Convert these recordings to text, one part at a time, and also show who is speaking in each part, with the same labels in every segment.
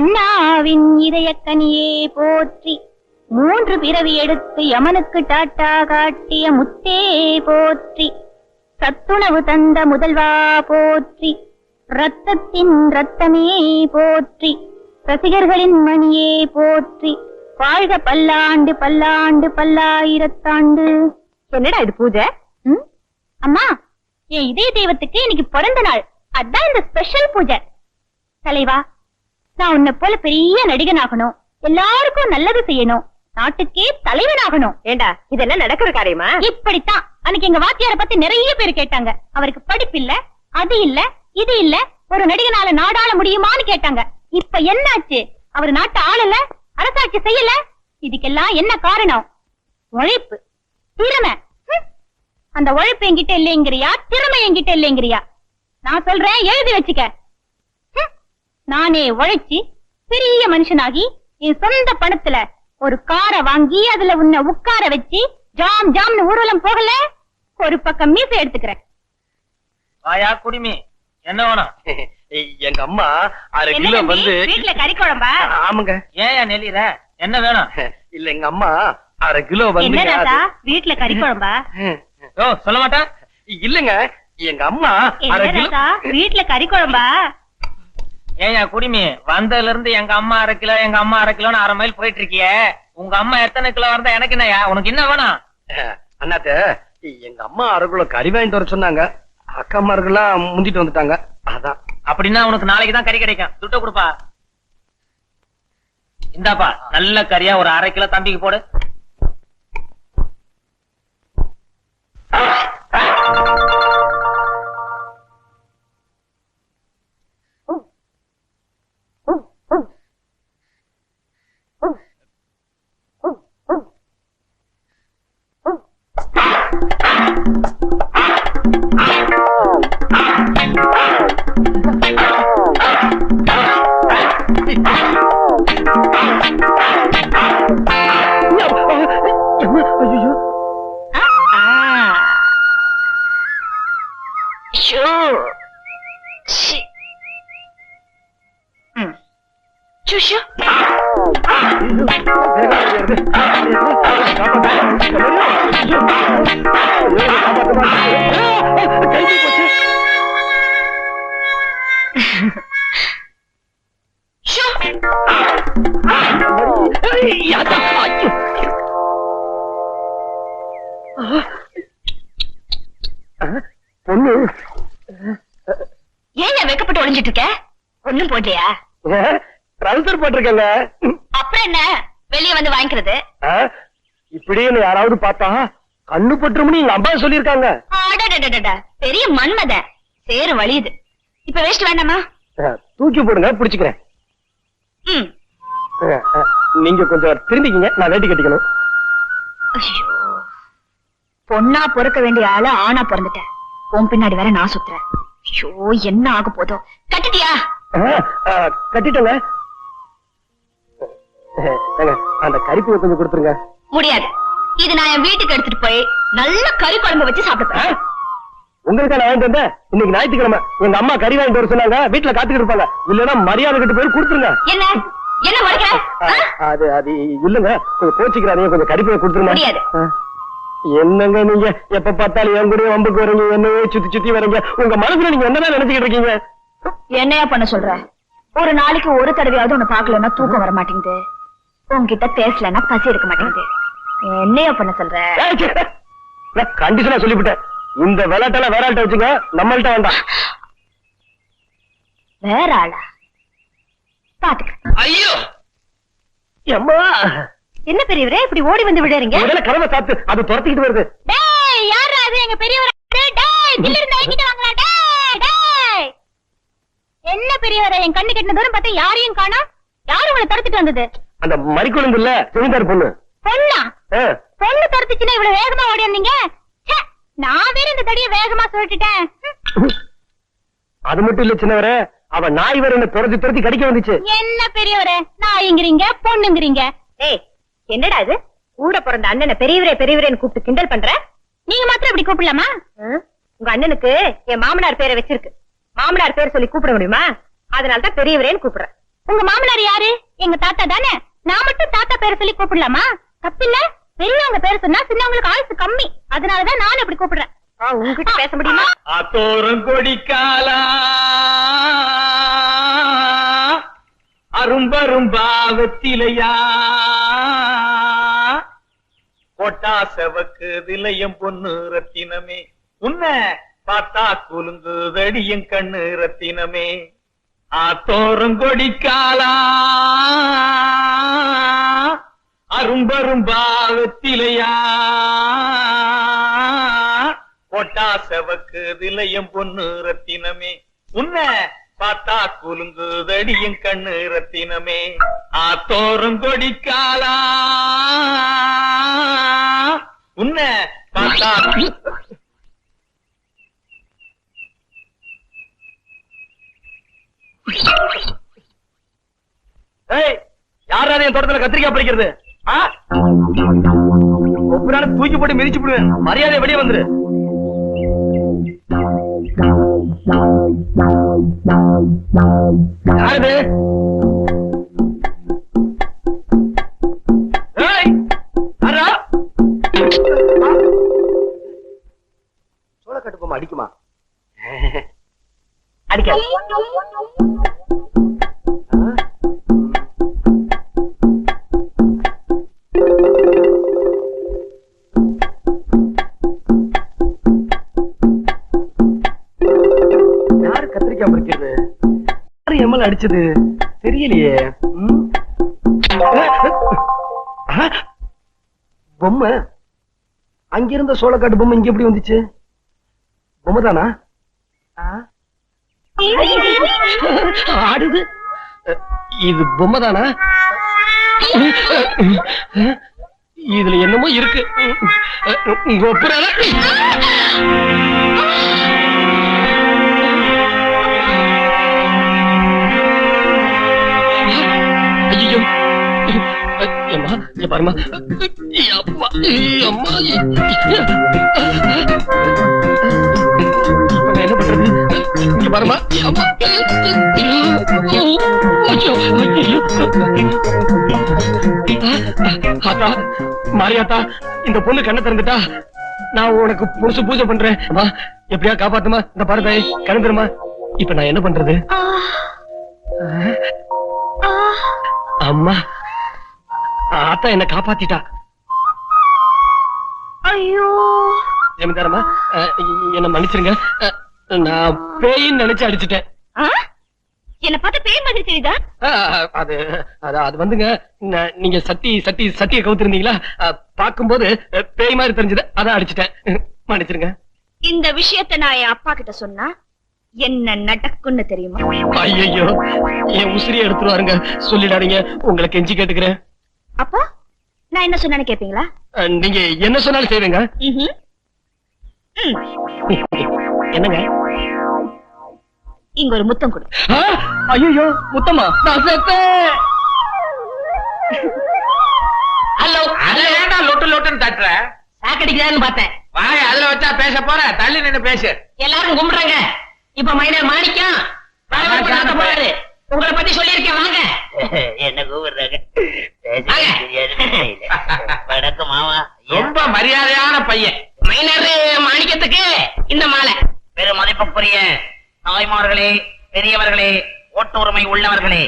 Speaker 1: அண்ணாவின் இதயக்கனியே போற்றி. மூன்று பிறவி எடுத்து யமனுக்கு டாட்டா காட்டிய முத்தே போற்றி. சத்துணவு தந்த முதல்வா போற்றி. ரத்தத்தின் ரத்தமே போற்றி. ரசிகர்களின் மணியே போற்றி. வாழ்க பல்லாண்டு பல்லாண்டு பல்லாயிரத்தாண்டு.
Speaker 2: என்னடா இது பூஜை?
Speaker 1: அம்மா என் இதய தெய்வத்துக்கு இன்னைக்கு பிறந்த நாள். அதான் இந்த ஸ்பெஷல் பூஜை. தலைவா நான் உன்னை போல பெரிய நடிகனாகணும். எல்லாருக்கும் நல்லது செய்யணும். நாட்டுக்கே தலைவனாகணும்.
Speaker 2: ஏண்டா இதெல்லாம் நடக்கிற காரியமா?
Speaker 1: இப்படித்தான். அன்னைக்கு எங்க வாத்தியார பத்தி நிறைய பேர் கேட்டாங்க. அவருக்கு படிப்பு இல்ல அது இல்ல இது இல்ல ஒரு நடிகனால நாடாள முடியுமான்னு கேட்டாங்க. இப்ப என்னாச்சு? அவர் நாட்டை ஆளல அரசாட்சி செய்யல? இதுக்கெல்லாம் என்ன காரணம்? உழைப்பு. திறமை. அந்த உழைப்பு என்கிட்ட இல்லைங்கிறியா? திறமை என்கிட்ட இல்லைங்கிறியா? நான் சொல்றேன் எழுதி வச்சுக்க. நானே உழைச்சி பெரிய மனுஷனாகி என் சொந்த பணத்துல ஒரு காரை வாங்கி அதுல உன்னை உட்கார வச்சு ஜாம் ஜாம்னு ஊர்வலம் போகல? ஒரு பக்கம் மீசை எடுத்துக்கிறேன்.
Speaker 3: வாயா குடிமி. என்ன வேணும்?
Speaker 4: எங்க அம்மா அரை கிலோ வந்து
Speaker 1: வீட்டுல கறி குழம்பா?
Speaker 4: ஆமாங்க.
Speaker 3: ஏயா நெல்லிற? என்ன வேணும்?
Speaker 4: இல்ல எங்க அம்மா அரை கிலோ வந்து
Speaker 1: வீட்டுல கறி குழம்பா?
Speaker 3: ஓ சொல்ல மாட்டா
Speaker 4: இல்லங்க எங்க அம்மா அரை கிலோ
Speaker 1: ராசா? வீட்டுல கறி குழம்பா?
Speaker 3: ஏயா குடிமி? வந்ததுல இருந்து எங்க அம்மா அரை கிலோ எங்க அம்மா அரை கிலோன்னு அரை மைல் போயிட்டு இருக்கியே உங்க அம்மா எத்தனை கிலோ இருந்தா எனக்கு என்னயா உனக்கு என்ன வேணும்?
Speaker 4: அண்ணாத்த எங்க அம்மா அரை கிலோ கறி வாங்கிட்டு வர சொன்னாங்க. அக்காமார்கள்லாம் முந்திட்டு வந்துட்டாங்க. அதான்.
Speaker 3: அப்படின்னா உனக்கு நாளைக்கு தான் கறி கிடைக்கும். துட்ட கொடுப்பா. இந்தாப்பா நல்ல கறியா ஒரு அரை கிலோ தம்பிக்கு போடு.
Speaker 4: பொண்ணு.
Speaker 1: ஏன் வெக்கப்பட்டு ஒளிஞ்சிட்டு இருக்க ஒண்ணும் போடலையா?
Speaker 4: ட்ரௌசர் போட்டிருக்கேங்க.
Speaker 1: அப்புறம் என்ன? வெளிய வந்து வாங்கிக்கிறது.
Speaker 4: இப்படின்னு யாராவது பார்த்தா கண்ணு பட்டுரும்னு எங்க அம்மா சொல்லியிருக்காங்க.
Speaker 1: அடடடடடா, பெரிய மன்மத. சேரு வழியுது இப்ப வேஸ்ட் வேண்டாமா?
Speaker 4: தூக்கி போடுங்க புடிச்சுக்கிறேன். நீங்க கொஞ்சம் திரும்பிக்கிங்க நான் வேட்டி கட்டிக்கணும்.
Speaker 1: பொண்ணா பொறுக்க வேண்டிய ஆளு ஆணா பிறந்துட்டேன் உன் பின்னாடி வேற நான் சுத்துறேன். ஐயோ என்ன ஆக போதோ. கட்டிட்டியா?
Speaker 4: கட்டிட்டேங்க. அந்த கறிப்பூவை கொஞ்சம் கொடுத்துருங்க.
Speaker 1: முடியாது. இது நான் என் வீட்டுக்கு எடுத்துட்டு போய் நல்ல கறி குழம்பு வச்சு
Speaker 4: ஆ,
Speaker 1: சாப்பிடுறேன்
Speaker 4: உங்களுக்கா நான் வாங்கிட்டு வந்தேன்? இன்னைக்கு ஞாயிற்றுக்கிழமை. எங்க அம்மா கறி வாங்கிட்டு வர சொன்னாங்க. வீட்டுல காத்துக்கிட்டு இருப்பாங்க. இல்லன்னா மரியாதை கிட்ட போய் கொடுத்துருங்க.
Speaker 1: என்ன? என்ன மறைக்கிற
Speaker 4: ஆ, அது அது இல்லங்க. கொஞ்சம் கோச்சிக்கிறாதீங்க. கொஞ்சம் கறிப்பூவை கொடுத்துருங்க
Speaker 1: முடியாது.
Speaker 4: ஆ. என்னங்க நீங்க? எப்ப பார்த்தாலும் என் கூட வம்புக்கு வரீங்க. என்னவே சுத்தி சுத்தி வரீங்க. உங்க மனசுல நீங்க என்னதான் நினைச்சுக்கிட்டு இருக்கீங்க?
Speaker 1: என்னையா பண்ண சொல்ற? ஒரு நாளைக்கு ஒரு தடவையாவது உன்னை பாக்கலன்னா தூக்கம் வர மாட்டேங்குது. உன்கிட்ட பேசலன்னா பசி எடுக்க மாட்டேங்குது. என்னையா பண்ண சொல்ற?
Speaker 4: கண்டிஷனா சொல்லிவிட்டேன் இந்த விளையாட்டெல்லாம் வேற ஆள்கிட்ட வச்சுங்க நம்மள்ட்ட வேண்டாம்
Speaker 1: வேற ஆளா? பாத்துக்க.
Speaker 4: ஐயோ! அம்மா
Speaker 1: என்ன பெரியவரே இப்படி ஓடி வந்து விடுறீங்க
Speaker 4: முதல்ல கதவை சாத்து அது துரத்திக்கிட்டு வருது.
Speaker 1: டேய் யாரா அது எங்க பெரியவர் டேய் தில்லு இருந்தா என்கிட்ட வாங்கலாம் டேய் டேய். என்ன பெரியவரே என் கண்ணு கெட்டின தூரம் பார்த்தா யாரையும் காணோம்? யாரு உங்களை தடுத்துட்டு வந்தது?
Speaker 4: அந்த மறிக்குழந்து இல்ல பொண்ணு.
Speaker 1: பொண்ணா? பொண்ணு தடுத்துச்சுன்னா இவ்வளவு வேகமா ஓடி வந்தீங்க? நான் வேற இந்த தடிய வேகமா சொல்லிட்டேன்
Speaker 4: அது மட்டும் இல்ல சின்னவரே அவ நாய் வேற என்ன துரத்தி துரத்தி கடிக்க வந்துச்சு.
Speaker 1: என்ன பெரியவரே நாய்ங்கிறீங்க பொண்ணுங்கிறீங்க?
Speaker 2: ஏய் என்னடா இது? கூட பிறந்த அண்ணனை பெரியவரே பெரியவரேன்னு கூப்பிட்டு கிண்டல் பண்ற?
Speaker 1: நீங்க மாத்திரம் இப்படி கூப்பிடலாமா?
Speaker 2: உங்க அண்ணனுக்கு என் மாமனார் பேரை வச்சிருக்கு. மாமனார் பேர் சொல்லி கூப்பிட முடியுமா? அதனால தான் பெரியவரேன்னு கூப்பிடுறேன்.
Speaker 5: உங்க மாமனார் யாரு? எங்க தாத்தா தானே? நான் மட்டும் தாத்தா பேரை சொல்லி கூப்பிடலாமா? தப்பில்ல? பெரியவங்க பேர் சொன்னா சின்னவங்களுக்கு ஆயுசு கம்மி. அதனாலதான் நானும் இப்படி கூப்பிடுறேன்.
Speaker 2: உங்ககிட்ட பேச முடியுமா?
Speaker 6: அத்தோரம் கொடிக்காலா அரும்பரும் பாவத்திலையா. கொட்டா செவக்கு திலையம் பொண்ணு ரத்தினமே. உன்ன பார்த்தா குலுங்கு வெடியும் கண்ணு ரத்தினமே. ஆத்தோரம் கொடிக்காலா அரும்பரும்பா வெத்திலையா கொட்டா செவக்கு திலையும் பொண்ணு ரத்தினமே. உன்ன பார்த்தா குலுங்குதடியும் கண்ணு ரத்தினமே. ஆத்தோறும் கொடிக்காலா? உன்ன பார்த்தா
Speaker 7: ஏய் யாராவது என் தோட்டத்துல கத்திரிக்காய் பறிக்கிறது? ஒப்புறான தூக்கி போட்டு மிதிச்சு விடுவேன். மரியாதை வெளியே வந்துரு. யாரு அடிச்சது தெரியலையே? பொம்மை அங்க இருந்த சோளக்காட்டு பொம்மை இங்க எப்படி வந்துச்சு பொம்மை தானா ஆடுது இது பொம்மை தானா இதுல என்னமோ இருக்கு ஒப்புறால அம்மா இங்க பாருமா அப்பா அம்மா இப்ப நான் என்ன பண்றது? இங்க பாருமா அம்மா ஐயோ, ஐயோ. ஆத்தா மாரியாத்தா இந்த பொண்ணு கண்ணை திறந்துட்டா நான் உனக்கு புதுசு பூஜை பண்றேன். அம்மா எப்படியா காப்பாத்துமா இந்த பாரு தாய் கண்ணு தருமா இப்ப நான் என்ன பண்றது? அம்மா. ஆத்தா என்ன காப்பாத்திட்டா.
Speaker 5: ஐயோ.
Speaker 7: ஜமீன்தாரம்மா என்ன மன்னிச்சிருங்க. நான் பேயின்னு நினைச்சு அடிச்சிட்டேன்.
Speaker 5: என்ன பார்த்து பேய் மாதிரி தெரியுதா?
Speaker 7: அது அது வந்துங்க. நீங்க சட்டி சட்டி சட்டியை கவுத்திருந்தீங்களா? அஹ், பேய் மாதிரி தெரிஞ்சது. அதான் அடிச்சிட்டேன். மன்னிச்சிருங்க.
Speaker 2: இந்த விஷயத்த நான் என் அப்பா கிட்ட சொன்னா என்ன நடக்கும்னு தெரியுமா?
Speaker 7: ஐயோ என் உசிரியை எடுத்துருவாருங்க. சொல்லிடாதீங்க. உங்களை கெஞ்சி கேட்டுக்கிறேன்.
Speaker 2: அப்போ நான் என்ன சொன்னேன்னு கேப்பீங்களா?
Speaker 7: நீங்க என்ன சொன்னாலும் செய்வேங்க. என்னங்க?
Speaker 2: இங்க ஒரு முத்தம் கொடு.
Speaker 7: ஐயோ முத்தமா? நான் செத்தேன்.
Speaker 6: ஹலோ அதுல ஏன்டா லொட்டு லொட்டுன்னு தட்டுற?
Speaker 5: சாக்கடிக்கிறான்னு பார்த்தேன்.
Speaker 6: வாய அதுல வச்சா பேச போற? தள்ளி நின்னு பேசு.
Speaker 5: எல்லாரும் கும்பிடுறாங்க. இப்ப மைனர் மாணிக்கம். வரவேற்பு நடத்த போறாரு. உங்களை பத்தி சொல்லியிருக்கேன் வாங்க.
Speaker 8: என்ன கூப்பிடுறாங்க?
Speaker 5: வாங்க.
Speaker 8: வணக்கம் மாமா.
Speaker 6: ரொம்ப மரியாதையான பையன்.
Speaker 5: மைனர் மாணிக்கத்துக்கு இந்த மாலை.
Speaker 8: பெரும் மதிப்புக்குரிய தாய்மார்களே பெரியவர்களே ஓட்டு உரிமை உள்ளவர்களே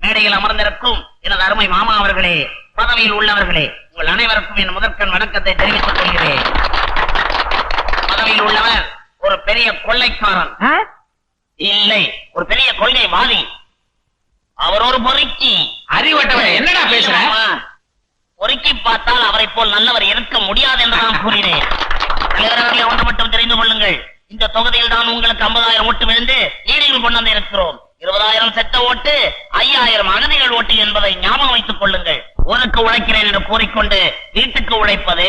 Speaker 8: மேடையில் அமர்ந்திருக்கும் எனது அருமை மாமா அவர்களே பதவியில் உள்ளவர்களே உங்கள் அனைவருக்கும் என் முதற்கண் வணக்கத்தை தெரிவித்துக் கொள்கிறேன். பதவியில் உள்ளவர் ஒரு பெரிய கொள்ளைக்காரன். இல்லை ஒரு பெரிய கொள்கைவாதி அவர் ஒரு பொறுக்கி.
Speaker 6: அறிவட்டவன் என்னடா பேசுற.
Speaker 8: பொறுக்கி பார்த்தால் அவரை போல் நல்லவர் இருக்க முடியாது என்று நான் கூறினேன். ஒன்று மட்டும் தெரிந்து கொள்ளுங்கள். இந்த தொகுதியில் தான் உங்களுக்கு 50000 ஓட்டு விழுந்து லீடில் கொண்டு வந்து இருக்கிறோம் இருபதாயிரம் செத்த ஓட்டு ஐயாயிரம் அகதிகள் ஓட்டு என்பதை ஞாபகம் வைத்துக் கொள்ளுங்கள். ஊருக்கு உழைக்கிறேன் என்று கூறிக்கொண்டு வீட்டுக்கு உழைப்பது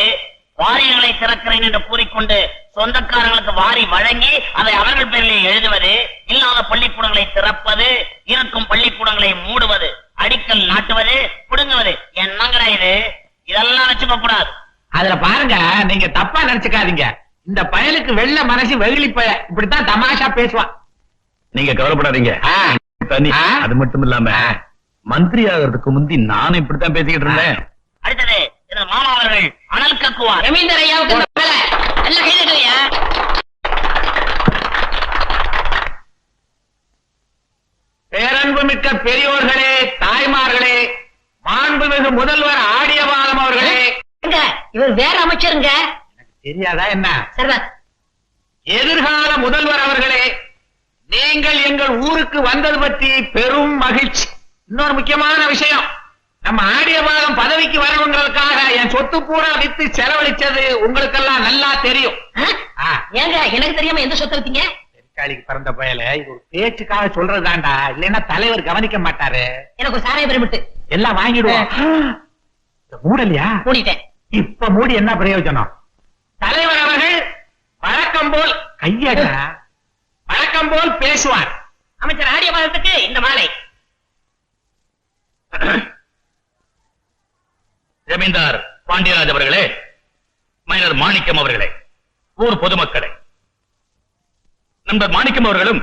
Speaker 8: வாரியங்களை திறக்கிறேன் என்று கூறிக்கொண்டு சொந்தக்காரங்களுக்கு வாரி வழங்கி அதை அவர்கள் பேரிலே எழுதுவது இல்லாத பள்ளிக்கூடங்களை திறப்பது இருக்கும் பள்ளிக்கூடங்களை மூடுவது அடிக்கல் நாட்டுவது புடுங்குவது. என்னங்கடா இது? இதெல்லாம் வச்சுக்க கூடாது.
Speaker 6: அதுல பாருங்க நீங்க தப்பா நினைச்சுக்காதீங்க. இந்த பயலுக்கு வெள்ள மனசு வெகுளி பய இப்படித்தான் தமாஷா பேசுவான்
Speaker 9: நீங்க கவலைப்படாதீங்க. தனி? அது மட்டும் இல்லாம மந்திரி ஆகிறதுக்கு முந்தி நானும் இப்படித்தான் பேசிக்கிட்டு இருந்தேன்.
Speaker 8: அடுத்தது மாமா அவர்கள் அனல் கக்குவார்.
Speaker 5: ரவீந்தர் ஐயாவுக்கு கைதட்டலையா
Speaker 9: பேரன்புமிக்க பெரியோர்களே தாய்மார்களே மாண்புமிகு முதல்வர் ஆடியபாலம் அவர்களே.
Speaker 5: இவர் வேற அமைச்சருங்க.
Speaker 9: தெரியாதா என்ன? எதிர்கால முதல்வர் அவர்களே நீங்கள் எங்கள் ஊருக்கு வந்தது பற்றி பெரும் மகிழ்ச்சி. இன்னொரு முக்கியமான விஷயம். நம்ம ஆடியபாலம் பதவிக்கு வரவங்களுக்காக என் சொத்து பூரா வித்து செலவழிச்சது உங்களுக்கெல்லாம் நல்லா தெரியும்.
Speaker 5: ஏங்க எனக்கு தெரியாம எந்த சொத்தை வித்தீங்க?
Speaker 9: பெருக்காளிக்கு பிறந்த பயல இது ஒரு பேச்சுக்காக சொல்றதுதான்டா. இல்லைன்னா தலைவர் கவனிக்க மாட்டாரு.
Speaker 5: எனக்கு ஒரு சாராய பிரமிட்டு.
Speaker 9: எல்லாம் வாங்கிடுவோம். மூடலையா?
Speaker 5: மூடிட்டேன்.
Speaker 9: இப்ப மூடி என்ன பிரயோஜனம்? தலைவர் அவர்கள் வழக்கம் போல் கையட வழக்கம் போல் பேசுவார்.
Speaker 5: அமைச்சர் ஆடிய பாதத்துக்கு இந்த மாலை.
Speaker 9: ஜமீன்தார் பாண்டியராஜ் அவர்களே மைனர் மாணிக்கம் அவர்களே ஊர் பொதுமக்களே. நண்பர் மாணிக்கம் அவர்களும்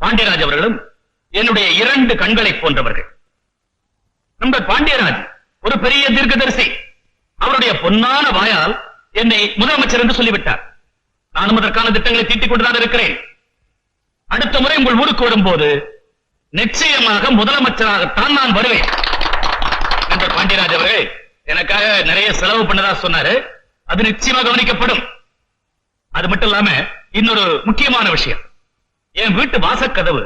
Speaker 9: பாண்டியராஜ் அவர்களும் என்னுடைய இரண்டு கண்களை போன்றவர்கள். நண்பர் பாண்டியராஜ் ஒரு பெரிய தீர்க்கதரிசி. அவருடைய பொன்னான வாயால் என்னை முதலமைச்சர் என்று சொல்லிவிட்டார். நானும் அதற்கான திட்டங்களை தீட்டிக் கொண்டுதான் இருக்கிறேன். அடுத்த முறை உங்கள் ஊருக்கு வரும்போது நிச்சயமாக முதலமைச்சராகத்தான் நான் வருவேன். நண்பர் பாண்டியராஜ் அவர்கள் எனக்காக நிறைய செலவு பண்ணதா சொன்னாரு. அது நிச்சயமா கவனிக்கப்படும். அது மட்டும் இல்லாம இன்னொரு முக்கியமான விஷயம். என் வீட்டு வாசக்கதவு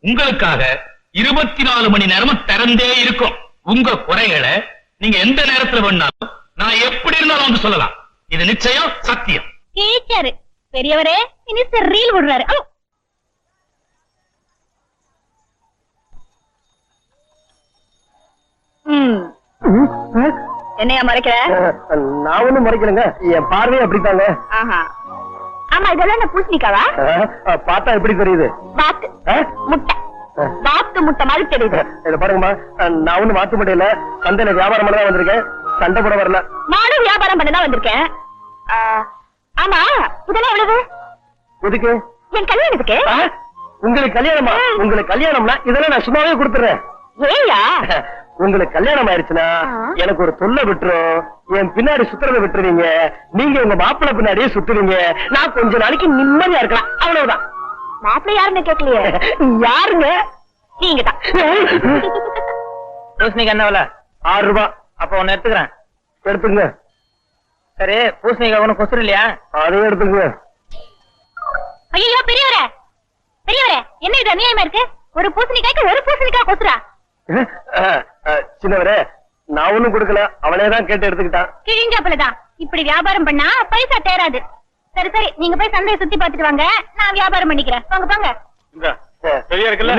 Speaker 9: உங்களுக்காக இருபத்தி நாலு மணி நேரமும் திறந்தே இருக்கும். உங்க குறைகளை நீங்க எந்த நேரத்துல வேணாலும் நான் எப்படி இருந்தாலும் வந்து சொல்லலாம். இது நிச்சயம் சத்தியம்.
Speaker 2: டீச்சர் பெரியவரே மினிஸ்டர் ரீல் விடுறாரு. என்னையா மறைக்கிற?
Speaker 4: நான் ஒண்ணும் மறைக்கலங்க. என் பார்வையே அப்படித்தாங்க.
Speaker 2: ஆமா இதெல்லாம் பூசணிக்காவா?
Speaker 4: பார்த்தா எப்படி தெரியுது?
Speaker 2: வாத்து.
Speaker 4: ஆ?
Speaker 2: முட்டை. வாத்து முட்டை மாதிரி தெரியுது.
Speaker 4: இத பாருங்கம்மா. நான் ஒண்ணும் மாத்து முடியல சந்தையில வியாபாரம் பண்ண தான் வந்திருக்கேன். சண்டை போட வரல.
Speaker 2: நானும் வியாபாரம் பண்ண தான் வந்திருக்கேன் ஆமா இதெல்லாம் எவ்வளவு?
Speaker 4: எதுக்கு?
Speaker 2: என் கல்யாணத்துக்கு?
Speaker 4: உங்களுக்கு கல்யாணமா? உங்களுக்கு கல்யாணம்னா இதெல்லாம் நான் சும்மாவே கொடுத்துறேன்.
Speaker 2: ஏயா
Speaker 4: உங்களுக்கு கல்யாணம் ஆயிருச்சுன்னா
Speaker 2: ஆ.
Speaker 4: எனக்கு ஒரு தொல்லை விட்டுரும். என் பின்னாடி சுத்துறதை விட்டுருவீங்க. நீங்க உங்க மாப்பிள்ளை பின்னாடியே சுத்துவீங்க. நான் கொஞ்ச நாளைக்கு நிம்மதியா இருக்கலாம். அவ்வளவுதான்.
Speaker 2: மாப்பிள்ளை யாருன்னு கேட்கலையே?
Speaker 4: யாருங்க?
Speaker 2: நீங்க தான்
Speaker 5: பூசணிக்கு என்ன விலை?
Speaker 4: ஆறு ரூபாய்
Speaker 5: அப்ப ஒன்னு எடுத்துக்கிறேன்.
Speaker 4: எடுத்துங்க
Speaker 5: சரி பூசணிக்கு ஒண்ணு கொசுறு இல்லையா?
Speaker 4: அதையும் எடுத்துங்க
Speaker 2: ஐயோ பெரியவரே. பெரியவரே என்ன இது அநியாயமா இருக்கு? ஒரு பூசணிக்காய்க்கு ஒரு பூசணிக்காய் கொசுரா
Speaker 4: சின்னவரே நான் ஒண்ணும் கொடுக்கல. தான் கேட்டு எடுத்துக்கிட்டான்.
Speaker 2: கிழிஞ்சாப்புலதான். இப்படி வியாபாரம் பண்ணா பைசா தேராது. சரி சரி நீங்க போய் சந்தையை சுத்தி பார்த்துட்டு வாங்க. நான் வியாபாரம் பண்ணிக்கிறேன். வாங்க போங்க
Speaker 4: சரியா இருக்குல்ல?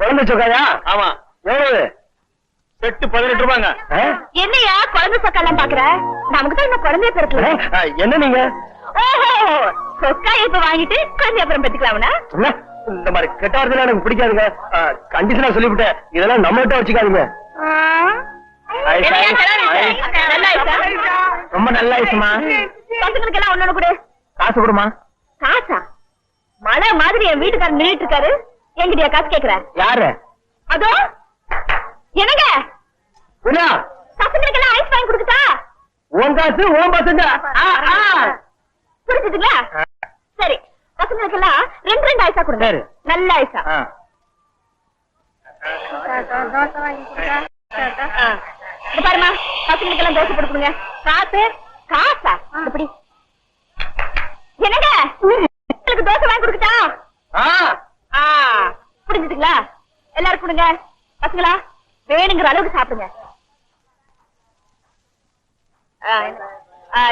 Speaker 4: குழந்தை சொக்காயா? ஆமா. எவ்வளவு? செட்டு பதினெட்டு ரூபாங்க.
Speaker 2: என்னையா குழந்தை சொக்கெல்லாம் பாக்குற? நமக்கு தான் இன்னும் குழந்தைய பிறக்கல.
Speaker 4: என்ன நீங்க?
Speaker 2: ஓஹோ சொக்கா இப்ப வாங்கிட்டு குழந்தை அப்புறம் பெற்றுக்கலாம்னா
Speaker 4: என்ன? இந்த மாதிரி கெட்ட எனக்கு பிடிக்காதுங்க. கண்டிஷனா சொல்லிவிட்டேன். இதெல்லாம் நம்மகிட்ட வச்சுக்காதீங்க? ரொம்ப நல்ல
Speaker 2: பசங்களுக்கு எல்லாம் ஒண்ணு கொடு.
Speaker 4: காசு கொடுமா?
Speaker 2: காசா? மழை மாதிரி என் வீட்டுக்காரர் நின்னுட்டு இருக்காரு. என்கிட்டயா காசு கேக்குற?
Speaker 4: யாரு?
Speaker 2: அதோ? என்னங்க?
Speaker 4: புரியா
Speaker 2: பசங்களுக்கு எல்லாம் ஐஸ் வாங்கி கொடுத்துட்டா
Speaker 4: உன் காசு உன் பசங்க.
Speaker 2: புரிஞ்சுதுங்களா? சரி. பசங்களுக்கு எல்லாம் ரெண்டு ரெண்டு ஐஸா கொடுங்க.
Speaker 4: சரி.
Speaker 2: நல்ல. இங்க பாருமா பசங்களுக்கு எல்லாம் தோசை போட்டு கொடுங்க. காசு? காசா? இப்படி என்னங்க? உங்களுக்கு தோசை வாங்கி கொடுக்கட்டா?
Speaker 4: ஆ.
Speaker 2: ஆ. புரிஞ்சுதுங்களா? எல்லாரும் கொடுங்க. பசங்களா வேணுங்கிற அளவுக்கு சாப்பிடுங்க.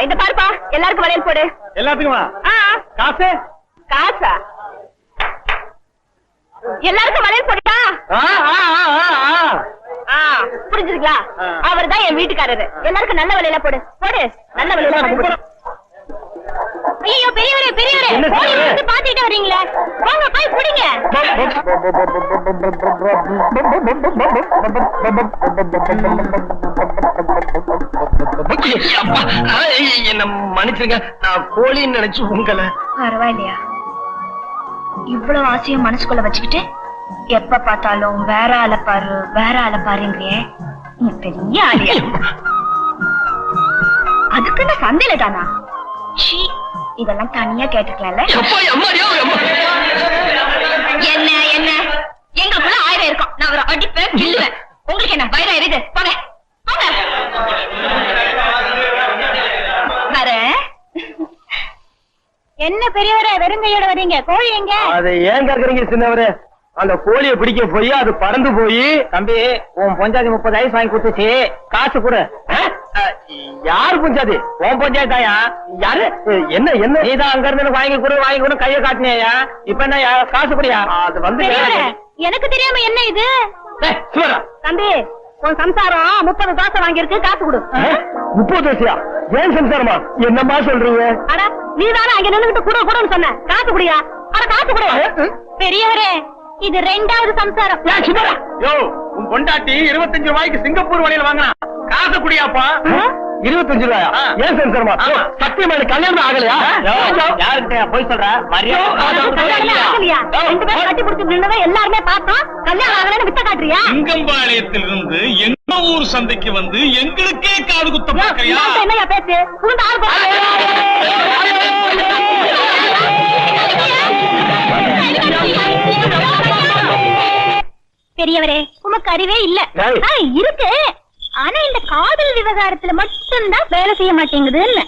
Speaker 2: இந்த பாருப்பா எல்லாருக்கும் வளையல் போடு.
Speaker 4: எல்லாத்துக்குமா?
Speaker 2: ஆ.
Speaker 4: காசு?
Speaker 2: காசா? எல்லாருக்கும் வளையல்.
Speaker 4: ஆ
Speaker 2: புரிஞ்சுதுங்களா?
Speaker 4: ஆ.
Speaker 2: அவர்தான் என் வீட்டுக்காரரு. எல்லாருக்கும் நல்ல வலையில போடு. போடு. நல்ல வலையில ஐயோ பெரியவரே பெரியவரே? வந்து பாத்துட்டு போய்
Speaker 4: என்ன மன்னிச்சிருங்க. நான் கோழின்னு நினைச்சு உங்களை.
Speaker 2: பரவாயில்லையா? இவ்வளவு ஆசையும் மனசுக்குள்ள வச்சுக்கிட்டு எப்ப பார்த்தாலும் வேற ஆள பாரு வேற ஆள பாருங்கிறியே. நீ பெரிய ஆளியா? அதுக்குன்னு சந்தையில தானா? இதெல்லாம் தனியா கேட்டுக்கலாம்ல. என்ன என்ன? எங்களுக்குள்ள ஆயிரம் இருக்கும். நான் அவரை அடிப்பேன் கிள்ளுவேன். உங்களுக்கு என்ன வயிறா இருக்கு போங்க போங்க.
Speaker 1: என்ன பெரியவரே வெறுங்கையோட வரீங்க கோழி எங்க?
Speaker 4: அதை ஏன் கேக்குறீங்க சின்னவரே? அந்த கோழியை பிடிக்க போய் அது பறந்து போய்
Speaker 3: தம்பி உன் பொஞ்சாதி முப்பது ஐஸ் வாங்கி கொடுத்துச்சு. காசு கொடு.
Speaker 4: யார் புஞ்சாதி?
Speaker 3: உன் பஞ்சாயத்து தாயா?
Speaker 4: யாரு? என்ன என்ன?
Speaker 3: நீதான் அங்க இருந்து வாங்கி கொடு வாங்கி கொடு கையை காட்டினியா இப்ப என்ன காசு குடியா?
Speaker 4: அது வந்து
Speaker 1: எனக்கு தெரியாம என்ன இது? தம்பி உன் சம்சாரம் முப்பது காசை வாங்கியிருக்கு காசு கொடு?
Speaker 4: முப்பது வயசியா ஏன் சம்சாரமா? என்னம்மா சொல்றீங்க?
Speaker 1: அட நீ தானே அங்க நின்னுகிட்டு கூட கூடன்னு சொன்ன. காசு குடியா? அட காசு குடு. பெரியவரே இது ரெண்டாவது சம்சாரம்.
Speaker 3: யோ உன் பொண்டாட்டி இருபத்தஞ்சு ரூபாய்க்கு சிங்கப்பூர் வழியில வாங்கினா. காசு குடியாப்பா?
Speaker 4: இருபத்தஞ்சு ரூபாயா. ஏன் சம்சாரமா
Speaker 3: ஆமா.
Speaker 4: சத்தியமா எனக்கு கல்யாணம் ஆகலையா?
Speaker 3: யாருக்கிட்ட போய் சொல்ற?
Speaker 1: கல்யாணமே ஆகலையா? ரெண்டு பேரும் கட்டி பிடிச்சி நின்னதை எல்லாருமே பார்த்தோம். கல்யாணம் ஆகலன்னு வித்த காட்டுறியா
Speaker 9: சிங்கம்பாளையத்திலிருந்து ஊர் சந்தைக்கு வந்து எங்களுக்கே காது குத்த
Speaker 1: உங்க ஆள் பெரியவரே உமக்கு அறிவே இல்ல இருக்கு ஆனா இந்த காதல் விவகாரத்துல மட்டும்தான் வேலை செய்ய மாட்டேங்குதுன்னு